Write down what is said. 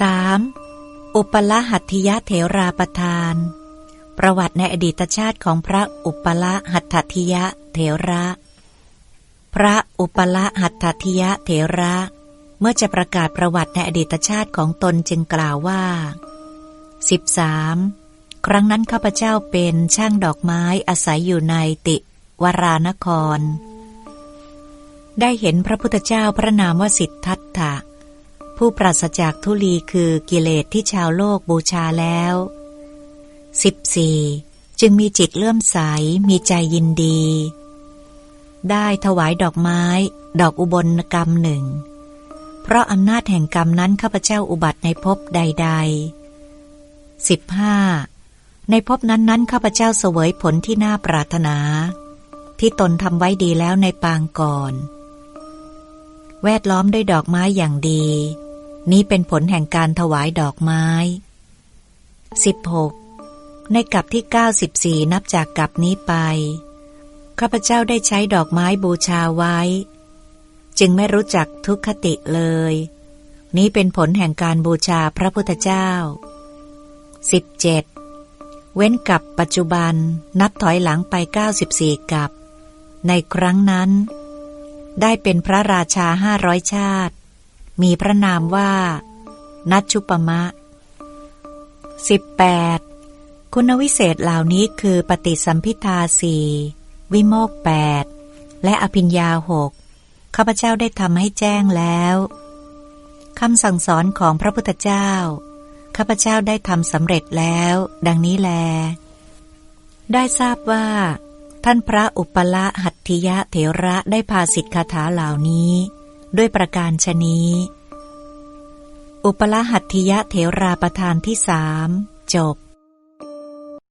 3. อุปละหัตถิยะเถราประทาน ประวัติในอดีตชาติของพระอุปละหัตถิยะเถระ พระอุปละหัตถิยะเถระ เมื่อจะประกาศประวัติในอดีตชาติของตนจึงกล่าวว่า 13. ครั้งนั้นข้าพเจ้าเป็นช่างดอกไม้อาศัยอยู่ในติวรานคร ได้เห็นพระพุทธเจ้าพระนามวสิทธัตถะ ผู้ปราศจากทุลีคือกิเลสที่ชาวโลกบูชาแล้ว 14. จึงมีจิตเลื่อมใส มีใจยินดี ได้ถวายดอกไม้ ดอกอุบลกรรมหนึ่ง เพราะอำนาจแห่งกรรมนั้นข้าพเจ้าอุบัติในภพใด ๆ 15. ในภพนั้นนั้นข้าพเจ้าเสวยผลที่น่าปรารถนา ที่ตนทำไว้ดีแล้วในปางก่อน แวดล้อมด้วยดอกไม้อย่างดี นี้เป็นผลแห่งการถวายดอกไม้ 16. ในกับที่ 94 นับจากกับนี้ไป ข้าพเจ้าได้ใช้ดอกไม้บูชาไว้ จึงไม่รู้จักทุกขติเลย นี้เป็นผลแห่งการบูชาพระพุทธเจ้า 17. เว้นกับปัจจุบันนับถอยหลังไป 94 กับ ในครั้งนั้น ได้เป็นพระราชาห้าร้อยชาติ มีพระนามว่า นัชชุปมะ 18. คุณวิเศษเหล่านี้คือปฏิสัมพิทาสี่วิโมกแปดและอภิญญาหกข้าพเจ้าได้ทำให้แจ้งแล้วคำสั่งสอนของพระพุทธเจ้า ข้าพเจ้าได้ทำสำเร็จแล้ว ดังนี้แล ได้ทราบว่า ท่านพระอุปละหัตถิยะเถระได้พาสิทธิคาถาเหล่านี้ ด้วยประการชนี้ อุปละหัตถิยะเถราประธานที่สามจบ